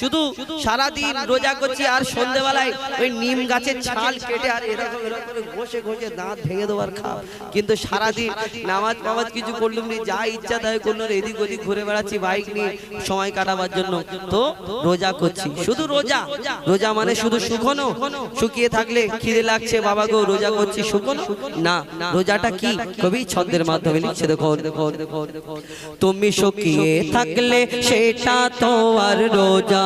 শুধু সারাদিন রোজা করছি আর সন্ধেবেলায় ওই নিম গাছের ছাল কেটে আর এরকম এরকম ঘষে ঘষে দাঁত ভেঙে দেওয়ার খাও কিন্তু সারাদিন নামাজ ফামাজ কিছু করলুম নি, যা ইচ্ছা তাই করল এদিক ওদিক ঘুরে বেড়াচ্ছি বাইক নিয়ে সময় কাটাবার জন্য। তো রোজা করছি। শুধু রোজা? রোজা মানে শুধু শুকনো? শুকিয়ে থাকলে খিদে লাগছে, বাবা গো, রোজা করছি শুকনো? না। রোজাটা কি? কবি ছন্দের মাধ্যমে লিখছে দেখো তুমি শুকিয়ে থাকলে সেটা তো আর রোজা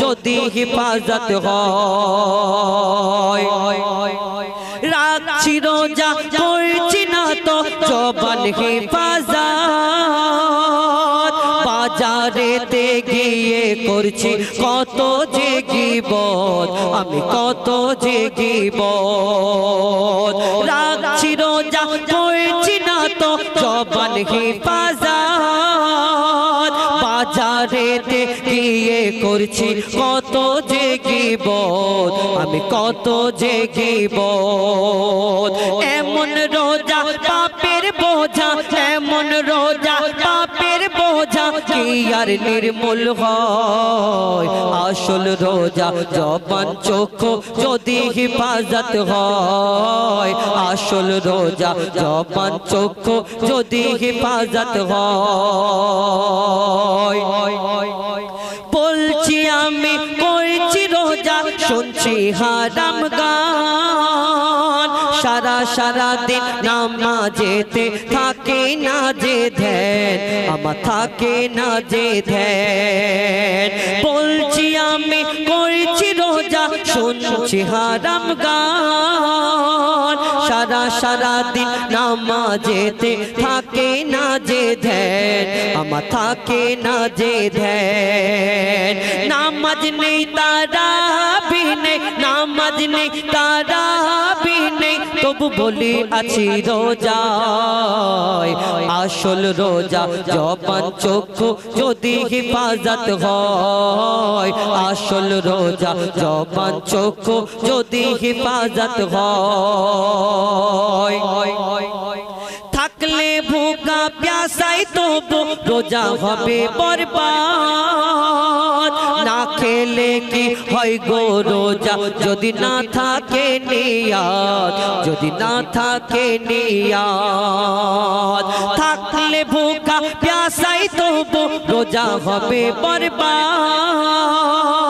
যদি হেফাজত হয়। রোজা করছি না তো গিয়ে করছি কত যে গিবত, আমি কত যে গিবত। রাখছি রোজা করছি না তো জবান হেফাজত। করছি, কত যে গিবত, আমি কত যে গিবত। এমন রোজা পাপের বোঝা, এমন রোজা পাপের বোঝা, কি আর নির্মূল হয়? আসল রোজা জবান চক্ষু যদি হেফাজত হয়। আসল রোজা জবান চক্ষু যদি হেফাজত হয়। বলছি আমি করছি রোজা শুনছি হারাম গান। সারা সারা দিন নামাজেতে থাকে না যে ধ্যান, আমার থাকে না যে ধ্যান। বলছি আমি করছি রোজা, শুনছি হারাম গান। সারা সারা দিন নামাজেতে থাকে না যে ধ্যান, আমার থাকে না যে ধ্যান। নামাজ নেই তারা নামাজ নেই তারা তবু বলি আছি রোজায়। আসল রোজা জবান চক্ষু যদি হেফাজত হয়। আসল রোজা জবান চক্ষু যদি হেফাজত হয়। থাকলে ভুকা প্যাসাই তবু রোজা হবে বরবাদ। না খেলে কি হয় গো রোজা? যদি না থাকে নিয়াত, যদি না থাকে নিয়াত। থাকলে ভোকা প্যাসাই তবু রোজা হবে বরবাদ।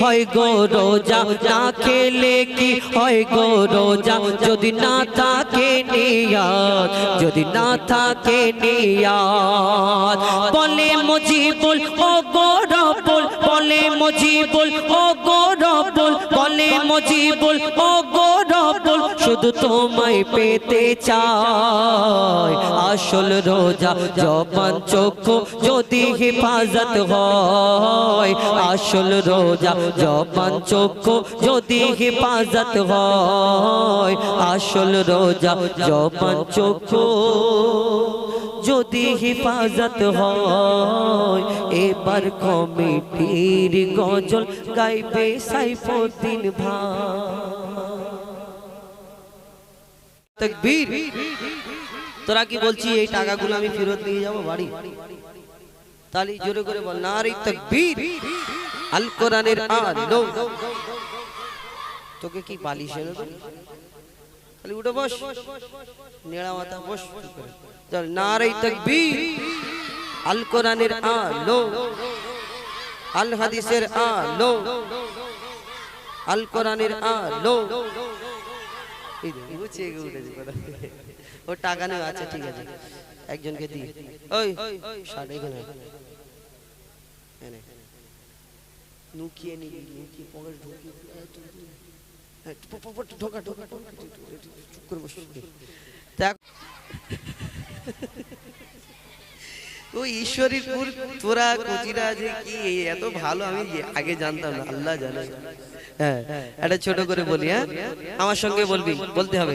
হয় গো রোজা না খেলে কি হয় গো রোজা? যদি না থাকে নিয়াত, যদি না থাকে নিয়াত। বলে মজিবুল, ও গো রবুল বলে মজিবুল, ও গো রবুল বলে মজিবুল। শুধু তোমায় পেতে চাই। আসল রোজা জবান চক্ষু যদি হেফাজত হয়। আসল রোজা জবান চক্ষু যদি হেফাজত হয়। আসল রোজা জবান চক্ষু যদি হেফাজত হয়। এবার কমিটির গজল গাইবে সাইফুদ্দিন ভাই। তোরা কি বলছি এই টাকাগুলো আমি ফেরত নিয়ে যাব বাড়ি? তাহলে জোরে করে বল নারী তকবীর। আল কোরআনের আলো তোকে কি বালিশ দেবো? খালি উঠে বস। নেড়া মাথা বস। চল নারী তকবীর। আল কোরআনের আলো আল হাদিসের আলো আল কোরআনের আলো এই দেখো, উঠে। ও টাকা নেই আচ্ছা ঠিক আছে একজনকে দি ওই নুকিয়ে নিবি নুকিয়ে পকেট ঢুকিয়ে। হ্যাঁ, ঢোকা ঢোকা ঢোকা চুপ করে দেখ ও ঈশ্বরীপুর তোরা কচিরা যে কি এত ভালো, আমি আগে জানতাম না, আল্লাহ জানে। হ্যাঁ এটা ছোট করে বলি হ্যাঁ? আমার সঙ্গে বলবি, বলতে হবে।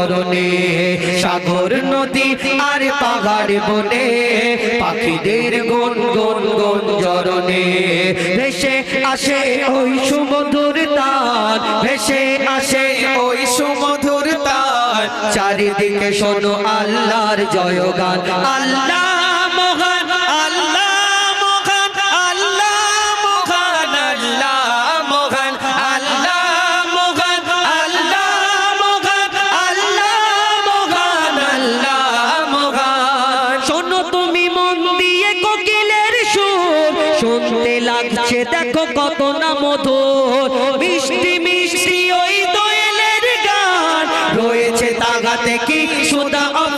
গুন জরনে সাগর নদী আর পাহাড় বনে পাখিদের গন গন গন চরণে ভেসে আসে ওই সুমধুর তার, ভেসে আসে ওই সুমধুর তার। চারিদিকে শোনো আল্লাহর জয়গান, আল্লাহ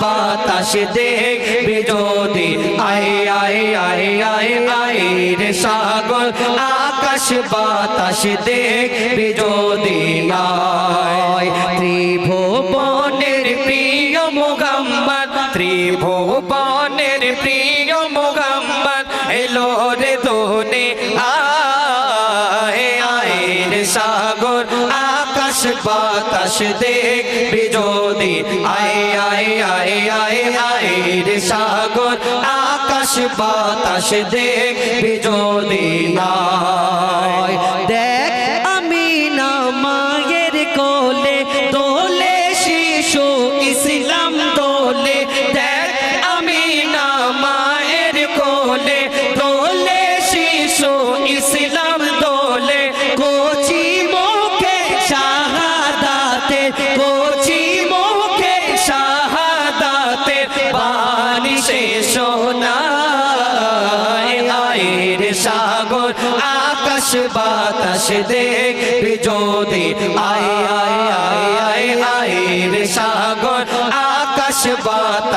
বাতাস দেখবে যদি আয় আয় আয় আয় আয় রে সাগর, আকাশ বাতাস দেখবে যদি আয় ত্রিভুবনের বাতাস দেখবে যদি। আয় আয় আয় আয় আয় রে সাগর। আকাশ বাতাস দেখ যদি। নাই দেখ আমি না মায়ের কোলে। দোলে শিশু ইসলাম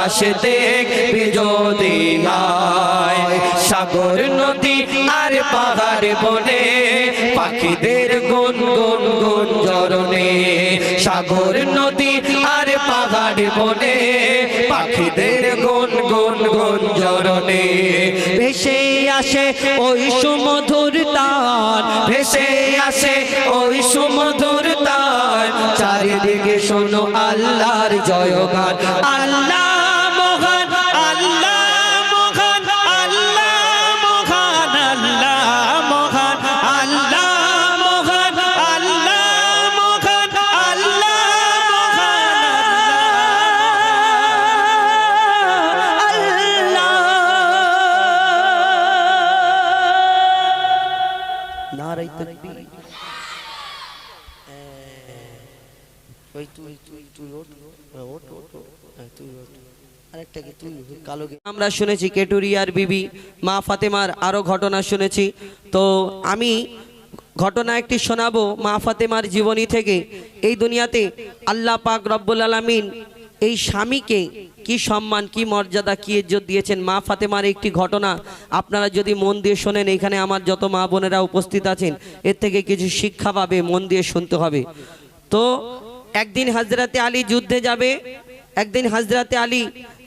বাতাস দেখবে যদি আয় সাগর, নদী আর পাহাড় বনে, পাখিদের গুন গুন গুন জরনে সাগর, নদী আর পাহাড় বনে, পাখিদের গুন গুন গুন জরনে ভেসে আসে ওই সুমধুর তার ভেসে আসে ওই সুমধুর তার চারিদিকে শোনো আল্লাহর জয়গান, আল্লাহ আমরা শুনেছি কেটুরিয়ার বিবি, মা ফাতেমার আরও ঘটনা শুনেছি। তো আমি ঘটনা একটি শোনাবো মা ফাতেমার জীবনী থেকে। এই দুনিয়াতে আল্লাহ পাক রব্বুল আলামিন এই স্বামীকে কি সম্মান, কি মর্যাদা, কি ইজ্জত দিয়েছেন? মা ফাতেমার একটি ঘটনা আপনারা যদি মন দিয়ে শোনেন, এখানে আমার যত মা বোনেরা উপস্থিত আছেন, এর থেকে কিছু শিক্ষা পাবে, মন দিয়ে শুনতে হবে। তো একদিন হাজরাতে আলী যুদ্ধে যাবে, একদিন হাজরাতে আলী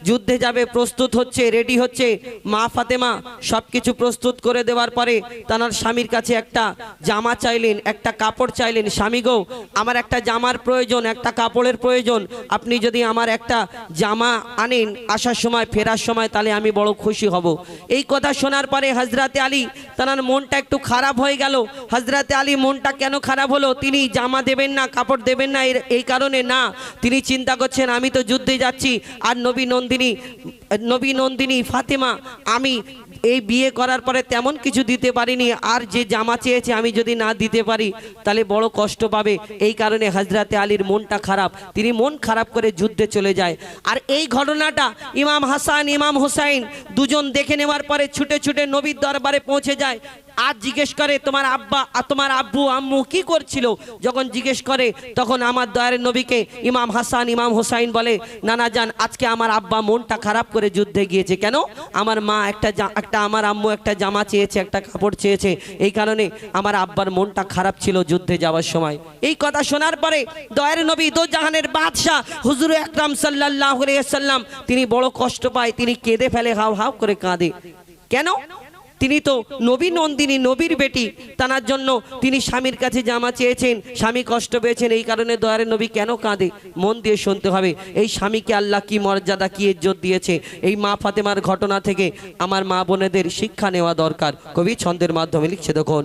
যুদ্ধে যাবে, প্রস্তুত হচ্ছে রেডি হচ্ছে। মা ফাতেমা সব কিছু প্রস্তুত করে দেওয়ার পরে তার স্বামীর কাছে একটা জামা চাইলেন, একটা কাপড় চাইলেন, স্বামী গো, আমার একটা জামার প্রয়োজন, একটা কাপড়ের প্রয়োজন। আপনি যদি আমার একটা জামা আনেন আসার সময়, ফেরার সময়, তাহলে আমি বড় খুশি হব। এই কথা শোনার পরে হজরতে আলী তার মনটা একটু খারাপ হয়ে গেল। হজরতে আলী মনটা কেন খারাপ হলো? তিনি জামা দেবেন না, কাপড় দেবেন না এই কারণে না। তিনি চিন্তা করছেন, আমি তো যুদ্ধে যাচ্ছি, আর নবী নন্দিনী নবী নন্দিনী ফাতেমা, আমি এই বিয়ে করার পরে তেমন কিছু দিতে পারিনি, আর যে জামা চেয়েছে আমি যদি না দিতে পারি, তাহলে বড় কষ্ট পাবে। এই কারণে হাজরাতে আলীর মনটা খারাপ। তিনি মন খারাপ করে যুদ্ধে চলে যায়। আর এই ঘটনাটা ইমাম হাসান, ইমাম হুসাইন দুজন দেখে নেওয়ার পরে ছুটে ছুটে নবীর দরবারে পৌঁছে যায়। আর জিজ্ঞেস করে, তোমার আব্বা তোমার আব্বু, আম্মু কি করছিল? যখন জিজ্ঞেস করে, তখন আমার দয়ারের নবীকে ইমাম হাসান, ইমাম হোসাইন বলে, নানা যান আজকে আমার আব্বা মনটা খারাপ করে যুদ্ধে গিয়েছে। কেন? আমার মা একটা একটা আমার আম্মু একটা জামা চেয়েছে, একটা কাপড় চেয়েছে। এই কারণে আমার আব্বার মনটা খারাপ ছিল যুদ্ধে যাওয়ার সময়। এই কথা শোনার পরে দয়ার নবী দো জাহানের বাদশাহ হুজুর আকরাম সাল্লাল্লাহু আলাইহি সাল্লাম তিনি বড় কষ্ট পায়, তিনি কেঁদে ফেলে হাও হাও করে কাঁদে। কেন? তিনি তো নবী নন্দিনী, নবীর বেটি। তানার জন্য তিনি স্বামীর কাছে জামা চেয়েছেন। স্বামী কষ্ট পেয়েছেন, এই কারণে দয়ারে নবী কেন কাঁদে? মন দিয়ে শুনতে হবে, এই স্বামীকে আল্লাহ কি মর্যাদা, কি ইজ্জত দিয়েছে? এই মা ফাতেমার ঘটনা থেকে আমার মা বোনেদের শিক্ষা নেওয়া দরকার। কবি ছন্দের মাধ্যমে লিখছে দেখুন।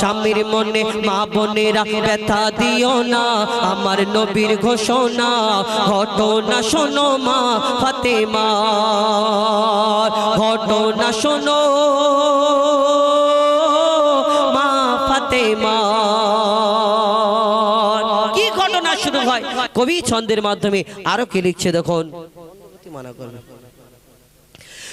স্বামীর মনে মা বোনেরা ব্যথা দিও না, আমার নবীর ঘোষণা ঘটনা শোনো মা ফাতেমা ঘটনা শোনো মা ফাতেমা। কি ঘটনা শুরু হয়? কবি ছন্দের মাধ্যমে আরও কি লিখছে দেখুন। মানা করবে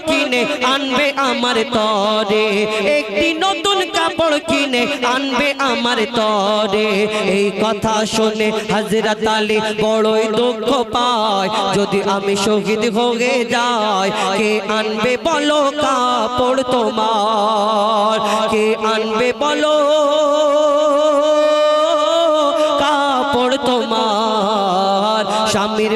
কিনে আনবে আমার তরে। একটি নতুন কাপড় কিনে আনবে আমার তরে। এই কথা শুনে হাজরাত আলী বড়ই দুঃখ পায়। যদি আমি শহীদ হয়ে যাই, কে আনবে বলো কাপড় তোমার? কে আনবে বলো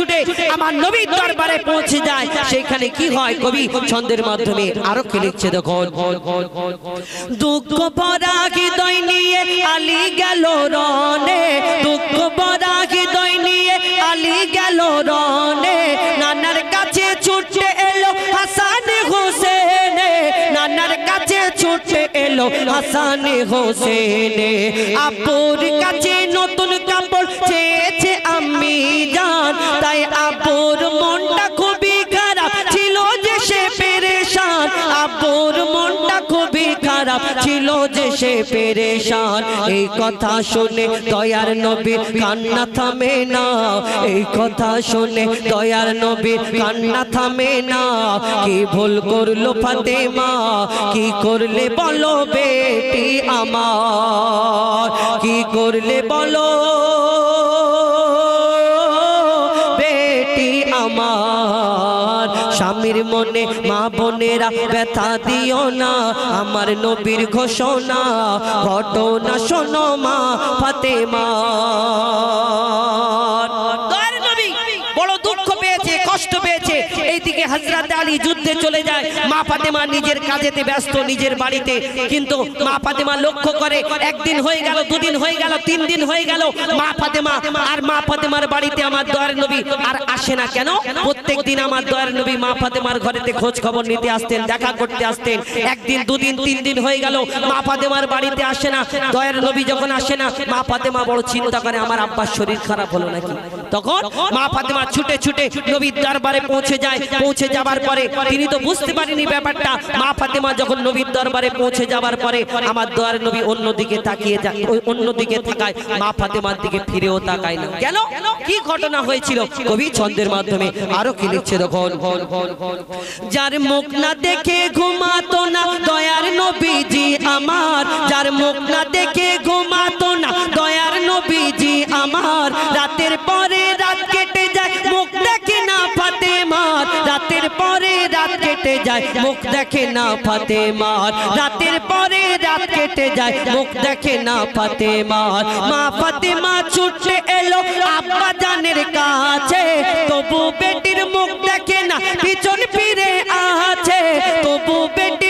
ছুটে আমার নবীর দরবারে পৌঁছে যায়। সেখানে কি হয় কবি? ছন্দের মাধ্যমে আরও কি লিখছে দেখো দুঃখ ভরা হৃদয় নিয়ে আলী গেল রনে দুঃখ ভরা হৃদয় নিয়ে আলী গেল রনে নানার কাছে ছুটে এলো হাসান হোসেন। নানার কাছে ছুটে এলো হাসান হোসেন। আপুর কাছে নতুন কাপড় আমি জান, তাই আপুর মনটা খুবই খারাপ ছিল যে সে পেরেশান। আপুর মনটা খুবই খারাপ ছিল যে সে পেরেশান। এই কথা শুনে দয়ার নবীর কান্না থামে না। এই কথা শুনে দয়ার নবীর কান্না থামে না। কি ভুল করল ফাতেমা? কি করলে বলো বেটি আমার? কি করলে বলো স্বামীর মনে, মা বোনেরা ব্যথা দিও না। আমার নবীর ঘোষণা, ঘটনা শোনো মা ফাতে বড় দুঃখ পেয়েছে, কষ্ট পেয়েছে। এইদিকে হজরত আলী যুদ্ধে চলে যায়। মা ফাতেমা নিজের কাজেতে ব্যস্ত, নিজের বাড়িতে। কিন্তু মা ফাতেমা লক্ষ্য করে, একদিন হয়ে গেল, দুদিন হয়ে গেল, তিন দিন হয়ে গেল। মা ফাতেমা আর মা ফাতেমার বাড়িতে আমার দয়ার নবী আর আসে না কেন? প্রত্যেক দিন আমার দয়ার নবী মা ফাতেমার ঘরেতে খোঁজ খবর নিতে আসতেন, দেখা করতে আসতেন। একদিন, দুদিন, তিন দিন হয়ে গেল, মা ফাতেমার বাড়িতে আসে না। দয়ার নবী যখন আসে না, মা ফাতেমা বড় চিন্তা করে, আমার আব্বার শরীর খারাপ হলো নাকি? তখন মা ফাতেমা ছুটে ছুটে নবীর দরবারে পৌঁছে যায়। পৌঁছে যাবার পরে তিনি তো বুঝতে পারেনি ব্যাপারটা। মা ফাতেমা যখন নবীর দরবারে পৌঁছে যাবার পরে আমার দয়ার নবী অন্যদিকে তাকিয়ে অন্যদিকে তাকায়। মা ফাতেমার দিকে ফিরেও তাকায় না। কেন? কি ঘটনা হয়েছিল? কবি ছন্দের মাধ্যমে আরও কি লিখছে তখন যার মুখ না দেখে ঘুমাতো না, দয়ার নবীজি আমার। যার মুখ না দেখে ঘুমাতো না, দয়ার নবীজি আমার। রাতের পরে রাত কেটে যায়, মুখ দেখে না ফাতেমার রাতের পরে রাত কেটে যায়, মুখ দেখে না ফাতেমার রাতের পরে রাত কেটে যায়, মুখ দেখে না ফাতেমার মা ফাতেমা ছুটে এলো আব্বা জানের কাছে। তবু বেটির মুখ দেখে না, পিছন ফিরে আছে। তবু বেটির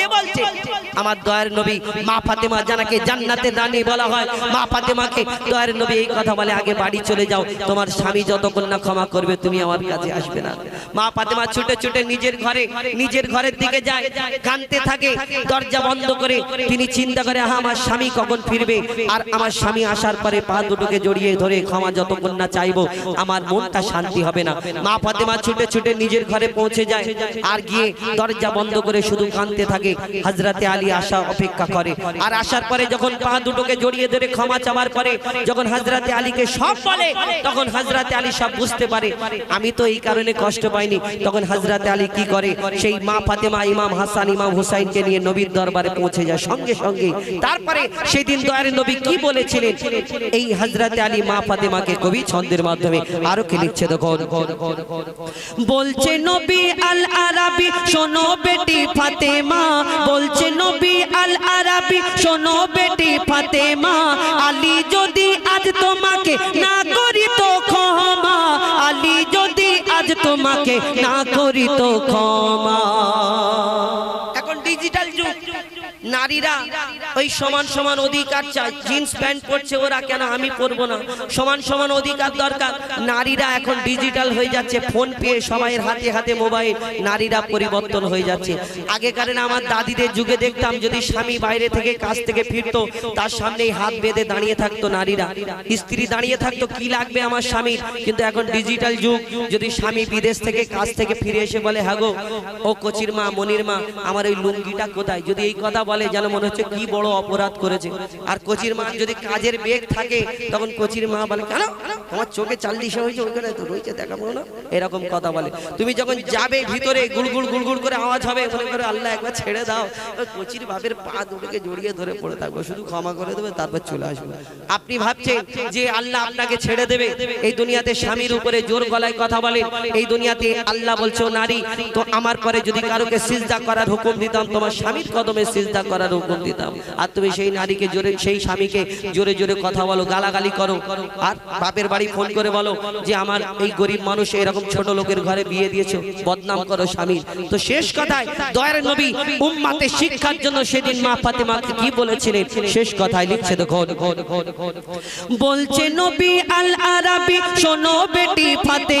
আমার দয়ার নবী মা ফাতেমা জানাকে জান্নাতের রানী বলা হয়। মা ফাতেমাকে দয়ার নবী এই কথা বলে, আগে বাড়ি চলে যাও, তোমার স্বামী যতক্ষণ না ক্ষমা করবে, তুমি আমার কাছে আসবে না। মা ফাতেমা ছুটে ছুটে নিজের ঘরে, নিজের ঘরের দিকে যায় কানতে থাকে, দরজা বন্ধ করে। তিনি চিন্তা করে, আহা, আমার স্বামী কখন ফিরবে? আর আমার স্বামী আসার পরে পা দুটোকে জড়িয়ে ধরে ক্ষমা যতক্ষণ না চাইব, আমার মনটা শান্তি হবে না। মা ফাতেমা ছুটে ছুটে নিজের ঘরে পৌঁছে যায়, আর গিয়ে দরজা বন্ধ করে শুধু কানতে থাকে। হাজরাতে আলী আসা অপেক্ষা করে। আর আসার পরে যখন পা দুটোকে জড়িয়ে ধরে ক্ষমা চাওয়ার পরে যখন হাজরাতে আলীকে সব বলে, তখন হাজরাতে আলী সব বুঝতে পারে, আমি তো এই কারণে কষ্ট পাইনি। তখন হাজরাতে আলী কি করে? সেই মা ফাতেমা, ইমাম হাসান, ইমাম হুসাইনকে নিয়ে নবীর দরবারে পৌঁছে যায় সঙ্গে সঙ্গে। তারপরে সেদিন দয়ার নবী কি বলেছিলেন? এই হাজরাতে আলী মা ফাতেমাকে কবি ছন্দের মাধ্যমে আরও কি লিখছে দেখুন। বলছে নবী আল আরাবি শোনো বেটি ফাতেমা, বলছে নবী আল আরাবি শোনো বেটি ফাতেমা, আলী যদি আজ তোমাকে না করি তো ক্ষমা, আলী যদি আজ তোমাকে না করি তো ক্ষমা। নারীরা ওই সমান সমান অধিকার চায়। জিন্স প্যান্ট পরছে ওরা কেন? আমি পরবো না। সমান সমান অধিকার দরকার। নারীরা এখন ডিজিটাল হয়ে যাচ্ছে। ফোন পেয়ে সবাইয়ের হাতে হাতে মোবাইল। নারীরা পরিবর্তন হয়ে যাচ্ছে। আগেকার আমার দাদিদের যুগে দেখতাম, যদি স্বামী বাইরে থেকে কাজ থেকে ফিরতো, তার সামনেই হাত বেঁধে দাঁড়িয়ে থাকতো নারীরা। স্ত্রী দাঁড়িয়ে থাকতো, কি লাগবে আমার স্বামীর? কিন্তু এখন ডিজিটাল যুগ। যদি স্বামী বিদেশ থেকে কাজ থেকে ফিরে এসে বলে হাগো ও কচির মা, মনির মা, আমার ওই লুঙ্গিটা কোথায়? যদি এই কথা বলে যেন মনে হচ্ছে কি বড় অপরাধ করেছে। আর কচির মা যদি কাজের বেগ থাকে, তখন কচির মা বলে, কেন? তোমার চোখে চাল্লিশে হয়েছে ওইখানে তো রয়েছে, দেখাবো না। এরকম কথা বলে। তুমি যখন যাবে ভিতরে, গুড়গুড় গুড়গুড় করে আওয়াজ হবে, মনে করে, আল্লাহ, একবার ছেড়ে দাও। কচির বাপের পা দুটোকে জড়িয়ে ধরে পড়ে থাকব, শুধু ক্ষমা করে দেবে, তারপর চলে আসবে। আপনি ভাবছেন যে আল্লাহ আপনাকে ছেড়ে দেবে? এই দুনিয়াতে স্বামীর উপরে জোর গলায় কথা বলে, এই দুনিয়াতে আল্লাহ বলছো নারী, তো আমার পরে যদি কারোকে সিজদা করার হুকুম দিতাম, তোমার স্বামীর কদমে সিজদা করার হুকুম দিতাম। আর তুমি সেই নারীকে জোরে সেই স্বামীকে জোরে জোরে কথা বলো, গালাগালি করো। আর বাপের বাড়ি ফোন করে বলো যে, আমার এই গরিব মানুষ এরকম ছোট লোকের ঘরে বিয়ে দিয়েছ, বদনাম করো স্বামীর তো শেষ কথায় দয়ার নবী উম্মাতে শিক্ষার জন্য সেদিন মা ফাতেমাকে কি বলেছিলেন? শেষ কথায় লিখছে, দেখো। বলছে, নবী আল আরাবি শোনো বেটি ফাতেমা।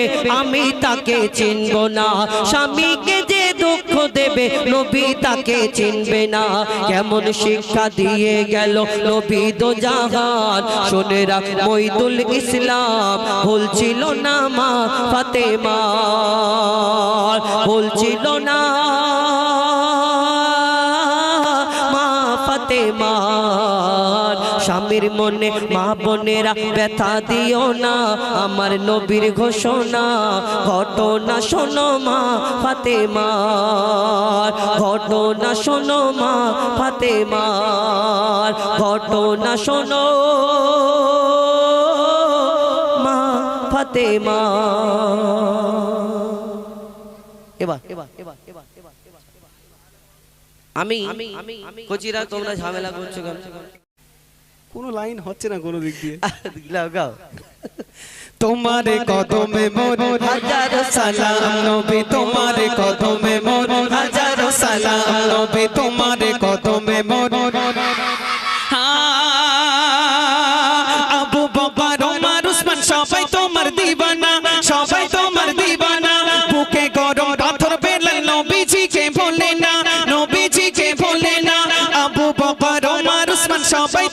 দেবে, আমি তাকে চিনব না। স্বামীকে যে দুঃখ দেবে, নবী তাকে চিনবে না। কেমন শিক্ষা দিয়ে গেল নবী দো জাহান। শোনেরা মইদুল ইসলাম বলছিল না মা ফাতেমা। বলছিল না স্বামীর মনে মা বোনেরা ব্যথা দিও না আমার নবীর ঘোষণা ঘটনা শোনো মা ফাতে ফাতেমা ঘটনা শোনো মা ফাতেমা ঘটনা শোনো মা এবার এবার এবার এবার এবার আমি কচিরা তোমরা ঝামেলা করছ কোনো লাইন হচ্ছে না কোনো দিক দিয়ে। গাও গাও তোমারে কদমে মোর হাজার সালাম নবী তোমারে কদমে মোর হাজার সালাম নবী তোমারে কদমে মোর আবু বকর ওমর উসমান সবাই তোমার দিবানা সবাই তোমার দিবানা। বুকে গরম পাথর বেলাল নবীজিকে ভোলে না নবীজিকে ভোলে না। আবু বকর ওমর উসমান সবাই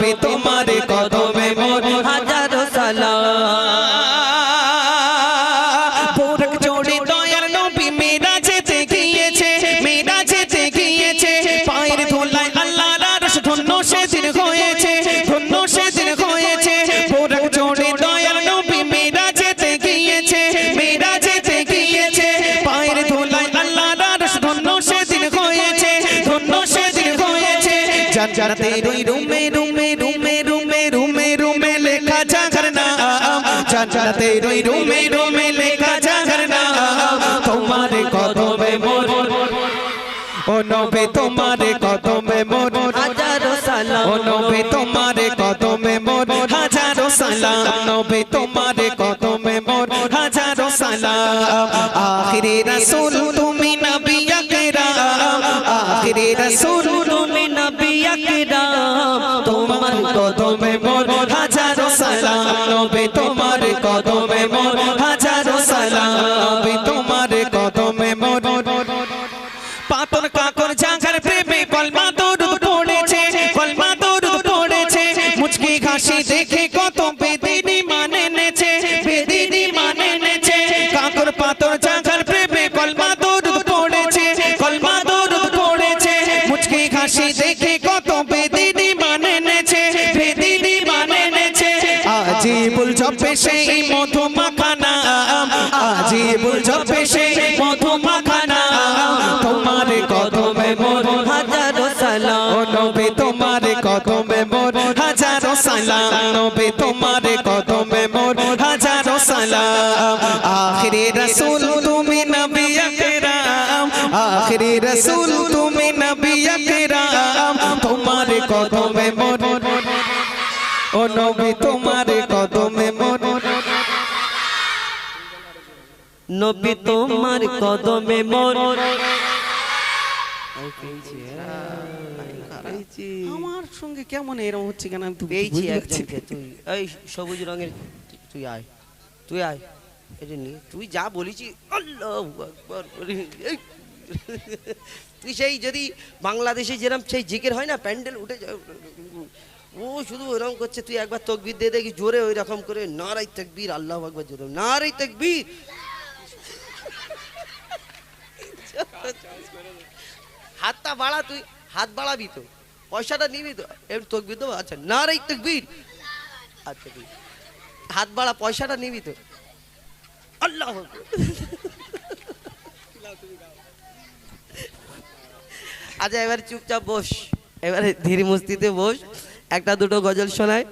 সালাম তোমার জান্নাতের ওই রুমে রুমে লেখা ঝরনা তোমার কদমে মোর ও নবে তোমার কদমে মোর হাজার সালাম। ও নবে তোমার কদমে মোর হাজারো সালাম। নবে তোমার কদমে মোর হাজারো সালাম। আখিরে রাসূল তুমি নবী জপে সেই মধু মাখানা আজিবুল জপে সেই মধু মাখানা তোমার কদমে মোর হাজার সালাম। নবী, তোমার কদমে মোর হাজারো সালাম। নবী, তোমার কদমে মোর হাজারো সালাম। আখিরি রাসূল, তুমি নবী আকরাম। আখিরি রাসূল, তুমি নবী আকরাম। তোমার কদমে মোর ও নবী, তোমার নবী তোমার কদমে মন। আমার সঙ্গে কেমন এরকম হচ্ছে কেন আমি পেয়েছি একজনকে তুই এই সবুজ রঙের তুই- আয় তুই আয়। এটা তুই যা বলেছি আল্লাহু আকবার তুই সেই যদি বাংলাদেশে যেরকম সেই জিকের হয় না প্যান্ডেল উঠে যায় ও শুধু ওরকম করছে তুই একবার তকবির দিয়ে দেখি জোরে ওই রকম করে নারাই তকবীর আল্লাহ আকবার জোরে নারাই তকবীর। হাতটা বাড়া তুই, হাত বাড়াবি তো। পয়সাটা নিবি তো। এবার তকবির দেবো? আচ্ছা নারাই তকবীর। আচ্ছা হাত বাড়া, পয়সাটা নিবি তো। আল্লাহ। আচ্ছা এবারে চুপচাপ বস। এবারে ধীর মস্তিতে বস। একটা দুটো গজল শোনায়।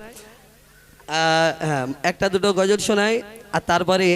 হ্যাঁ একটা দুটো গজল শোনায়। আর তারপরে